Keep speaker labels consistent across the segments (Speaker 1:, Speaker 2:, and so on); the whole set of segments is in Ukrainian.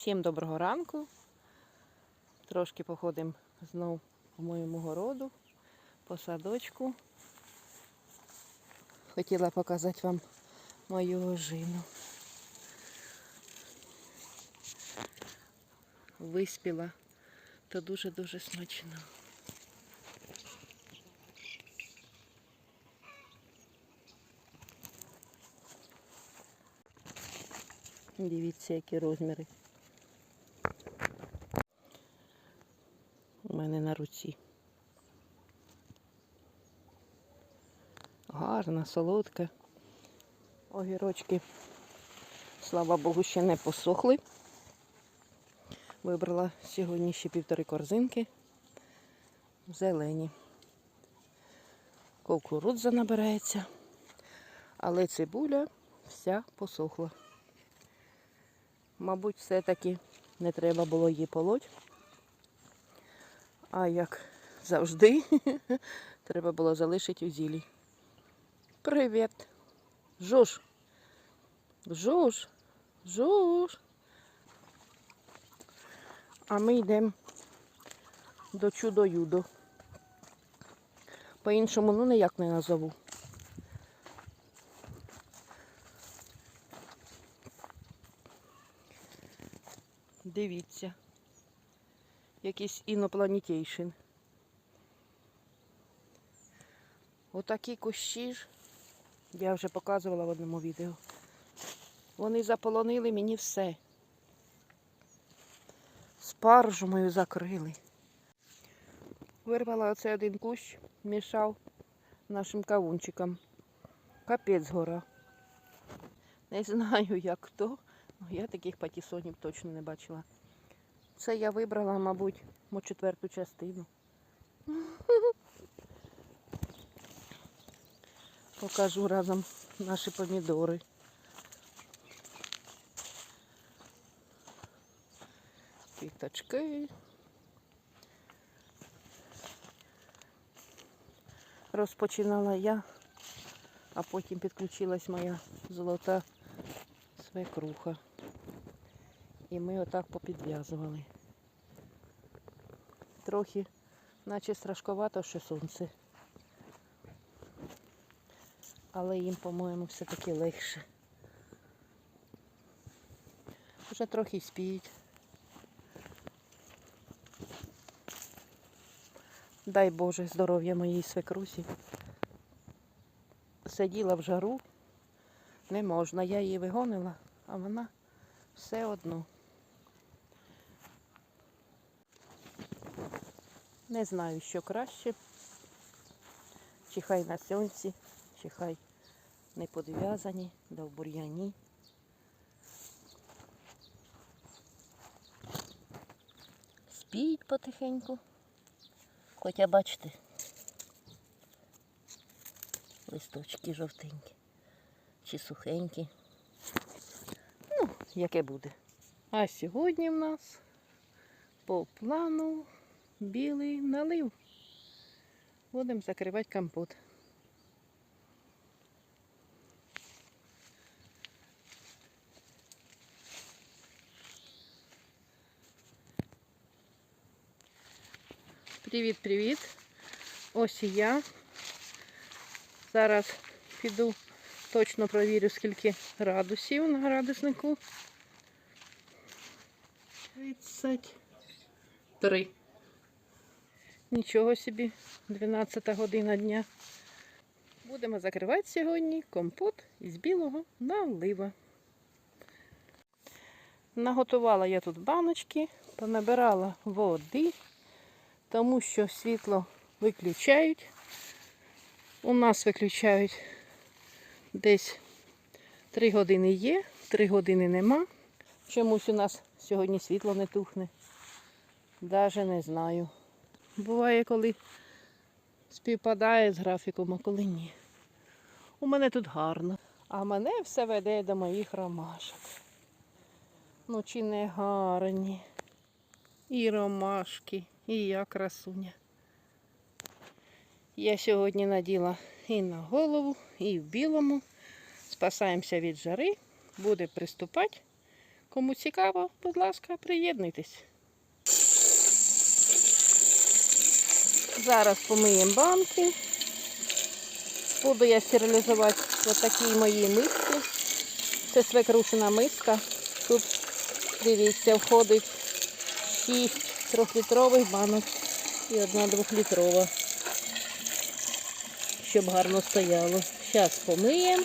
Speaker 1: Всім доброго ранку. Трошки походимо знов по моєму городу, по садочку. Хотіла показати вам мою ожину. Виспіла, то дуже-дуже смачно. Дивіться, які розміри. Мене на руці. Гарна, солодка. Огірочки, слава Богу, ще не посохли. Вибрала сьогодні ще півтори корзинки. Зелені. Кукурудза набирається, але цибуля вся посохла. Мабуть, все-таки не треба було її полоть. А як завжди, треба було залишити у зілі. Привіт. Жуж. Жуж. Жуж. А ми йдемо до чудо-юдо. По-іншому, ну ніяк не назову. Дивіться. Якийсь інопланетейшн. Отакі кущі ж, я вже показувала в одному відео. Вони заполонили мені все. Спаржу мою закрили. Вирвала оцей один кущ, мішав нашим кавунчикам. Капець гора. Не знаю, як хто, але я таких патісонів точно не бачила. Це я вибрала, мабуть, мо четверту частину. Покажу разом наші помідори. Квіточки. Розпочинала я, а потім підключилась моя золота свекруха. І ми отак попідв'язували. Трохи, наче страшковато, що сонце. Але їм, по-моєму, все-таки легше. Вже трохи спіють. Дай Боже здоров'я моїй свекрусі. Сиділа в жару, не можна. Я її вигонила, а вона все одно. Не знаю, що краще. Чи хай на сонці, чи хай не подв'язані, да в бур'яні. Спіть потихеньку. Хоча бачите, листочки жовтенькі чи сухенькі. Ну, яке буде. А сьогодні в нас по плану білий налив. Будемо закривати компот. Привіт-привіт. Ось і я. Зараз піду точно провірю, скільки градусів на градуснику. 33. Нічого собі, 12 година дня. Будемо закривати сьогодні компот із білого налива. Наготувала я тут баночки, понабирала води, тому що світло виключають. У нас виключають десь 3 години є, 3 години нема. Чомусь у нас сьогодні світло не тухне. Даже не знаю. Буває, коли співпадає з графіком, а коли ні. У мене тут гарно. А мене все веде до моїх ромашок. Ну чи не гарні. І ромашки, і я красуня. Я сьогодні наділа і на голову, і в білому. Спасаємося від жари. Буде приступати Кому цікаво, будь ласка, приєднуйтесь. Зараз помиємо банки. Буду я стерилізувати в такій моїй мисці. Це свекрушена миска. Тут, дивіться, входить 6 трьохлітрових банок і одна двохлітрова. Щоб гарно стояло. Зараз помиємо.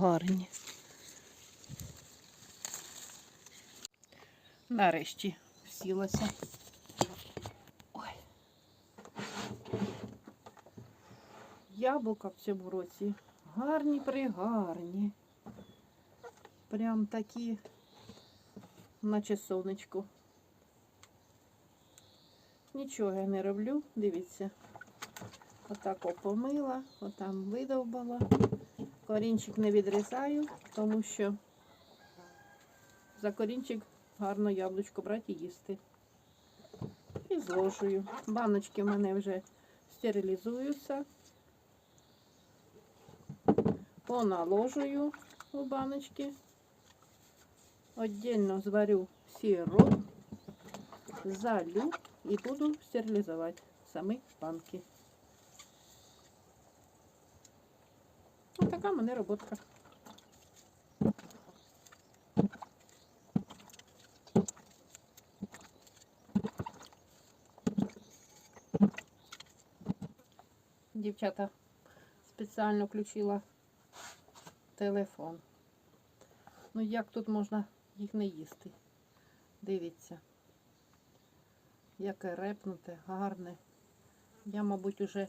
Speaker 1: Гарні. Нарешті сілася. Ой. Яблука в цьому році гарні пригарні. Прям такі, наче сонечко. Нічого я не роблю, дивіться. Отак опомила, отам видовбала. Корінчик не відрізаю, тому що за корінчик гарно яблучко брати і їсти. І зложую. Баночки в мене вже стерилізуються. Поналожую у баночки. Отдельно зварю сироп, залю і буду стерилізувати самі банки. Ось така мене роботка. Дівчата спеціально включила телефон. Ну як тут можна їх не їсти? Дивіться. Яке репнуте, гарне. Я, мабуть, уже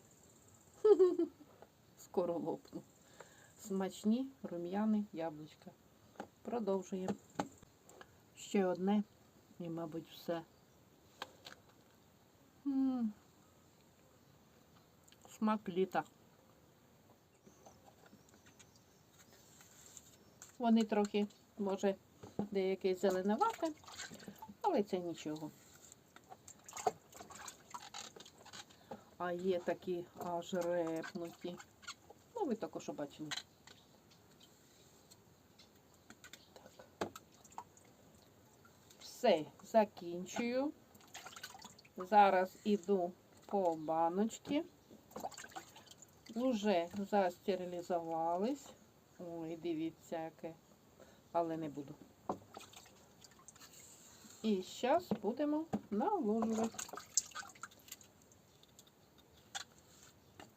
Speaker 1: скоро лопну. Смачні рум'яні яблучка. Продовжуємо. Ще одне і, мабуть, все. М. Смак літа. Вони трохи, може, деякі зеленувате, але це нічого. А є такі аж репнуті. Ну, ви також бачили. Все, закінчую. Зараз іду по баночці. Уже застерилізувались. Ой, дивіться, яке. Але не буду. І зараз будемо наложувати.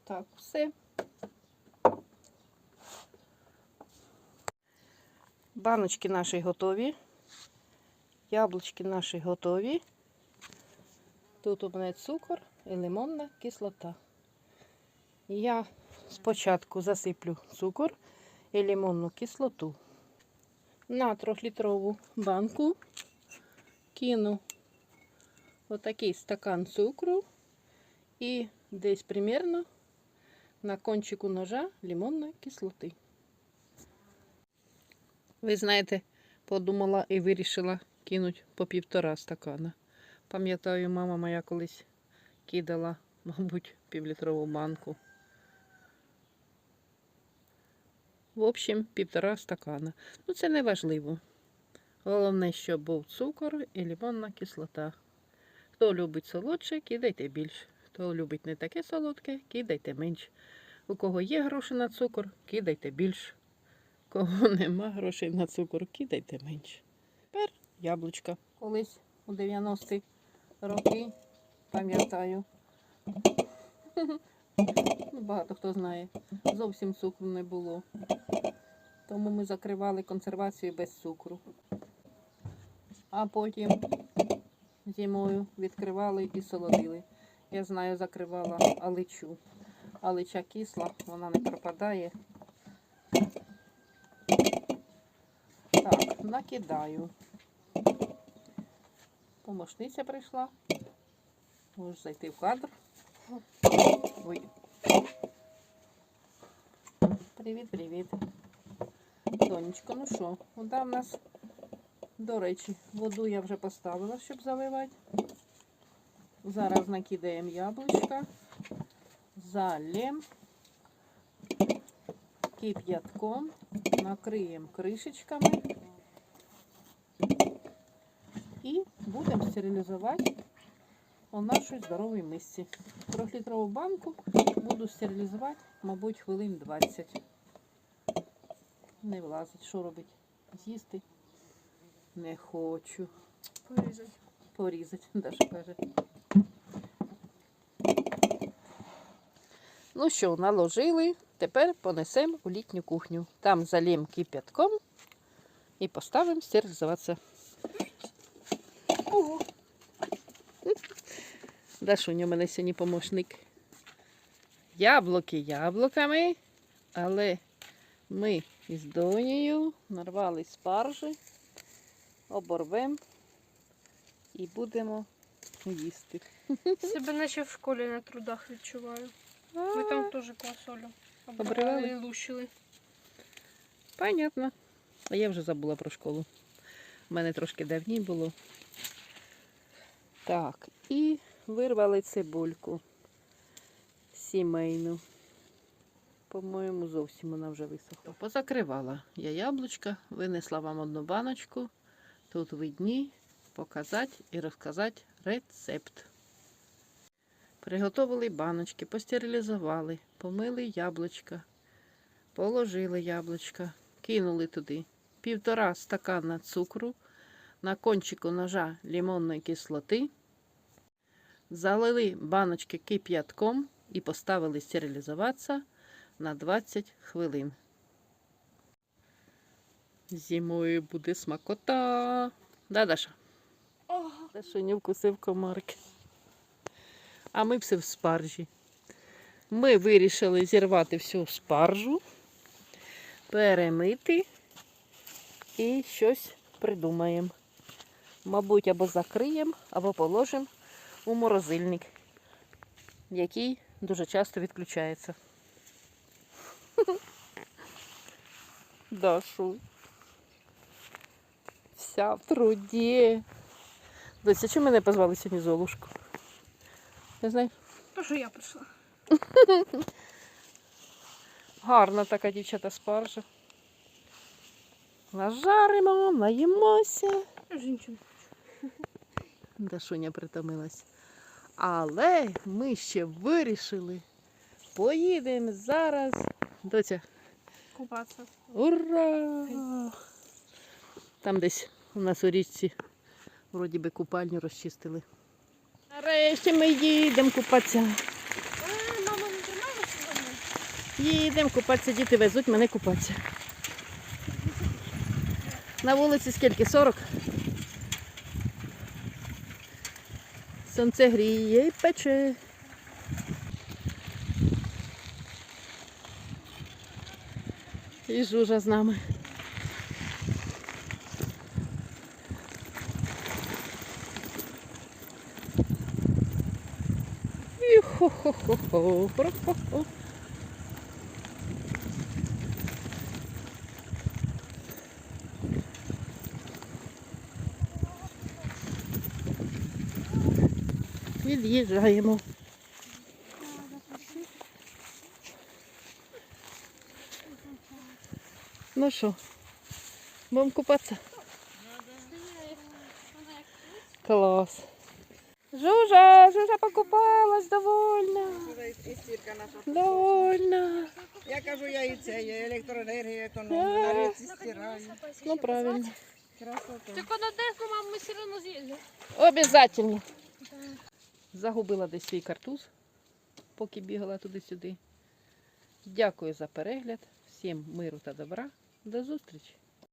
Speaker 1: Так, все. Баночки наші готові. Яблучки наші готові. Тут у мене цукор і лимонна кислота. Я спочатку засиплю цукор і лимонну кислоту. На трьохлітрову банку кину отакий стакан цукру і десь примерно на кончику ножа лимонної кислоти. Ви знаєте, подумала і вирішила кинути по півтора стакана. Пам'ятаю, мама моя колись кидала, мабуть, півлітрову банку. В общем, півтора стакана. Ну, це не важливо. Головне, щоб був цукор і лимонна кислота. Хто любить солодше, кидайте більше. Хто любить не таке солодке, кидайте менше. У кого є гроші на цукор, кидайте більше. Кого нема грошей на цукор, кидайте менше. Яблучка. Колись у 90-ті роки, пам'ятаю. Ну, Багато хто знає. Зовсім цукру не було. Тому ми закривали консервацію без цукру. А потім зимою відкривали і солодили. Я знаю, закривала аличу. Алича кисла, вона не пропадає. Так, накидаю. Помощниця прийшла. Можеш зайти в кадр. Ой. Привіт, привіт. Донечко, ну що, вода в нас, до речі, воду я вже поставила, щоб заливати. Зараз накидаємо яблучка, залємо кип'ятком, накриємо кришечками і стерилізувати у нашій здоровій мисці. Трьохлітрову банку буду стерилізувати, мабуть, хвилин 20. Не влазить. Що робить? З'їсти? Не хочу.
Speaker 2: Порізати.
Speaker 1: Порізати, Даша каже. Ну що, наложили. Тепер понесемо у літню кухню. Там залємо кип'ятком і поставимо стерилізуватися.
Speaker 2: Ого.
Speaker 1: Дашуня у мене сьогодні помощник. Яблуки яблуками, але ми із донею нарвали спаржі, оборвемо і будемо їсти.
Speaker 2: Себе наче в школі на трудах відчуваю. Ми там теж квасолю
Speaker 1: Обривали?
Speaker 2: обривали і лущили.
Speaker 1: Понятно. А я вже забула про школу. У мене трошки давні було. Так, і вирвали цибульку сімейну. По-моєму, зовсім вона вже висохла. Позакривала я яблучка, винесла вам одну баночку. Тут видні показати і розказати рецепт. Приготовили баночки, постерилізували, помили яблучка, положили яблучка, кинули туди півтора стакана цукру, на кончику ножа лимонної кислоти, залили баночки кип'ятком і поставили стерилізуватися на 20 хвилин. Зимою буде смакота. Да, Даша? Даша не вкусив комарки. А ми все в спаржі. Ми вирішили зірвати всю спаржу, перемити і щось придумаємо. Мабуть, або закриємо, або положимо у морозильник, який дуже часто відключається. Дашу. Вся в труді. Дося, чому мене позвали сьогодні Золушку? Не знаю.
Speaker 2: Що я прийшла.
Speaker 1: Гарна така дівчата спаржа. Нажаримо, наїмося.
Speaker 2: Я ж нічого.
Speaker 1: Дашуня притомилась. Але ми ще вирішили. Поїдемо зараз. Доця,
Speaker 2: Купатися.
Speaker 1: ура! Там десь у нас у річці вроді би купальню розчистили. Нарешті ми їдемо купатися.
Speaker 2: Е, мама не тримала сьогодні?
Speaker 1: Їдемо купатися, діти везуть мене купатися. На вулиці скільки? 40? Сонце гріє і пече. І жужа з нами. Хо-хо-хо-хо. Від'їжджаємо. Ну що, будемо купатися? Клас. Жужа, Жужа покупалась, довольна. Довольна.
Speaker 3: Я кажу, я і це, є електроенергія, то
Speaker 1: Е.
Speaker 3: ну, на річці стираю.
Speaker 1: Ну правильно.
Speaker 3: Красота.
Speaker 2: Тільки на десну, мам, ми все одно з'їздимо.
Speaker 1: Обязательно. Загубила десь свій картуз, поки бігала туди-сюди. Дякую за перегляд. Всім миру та добра. До зустрічі!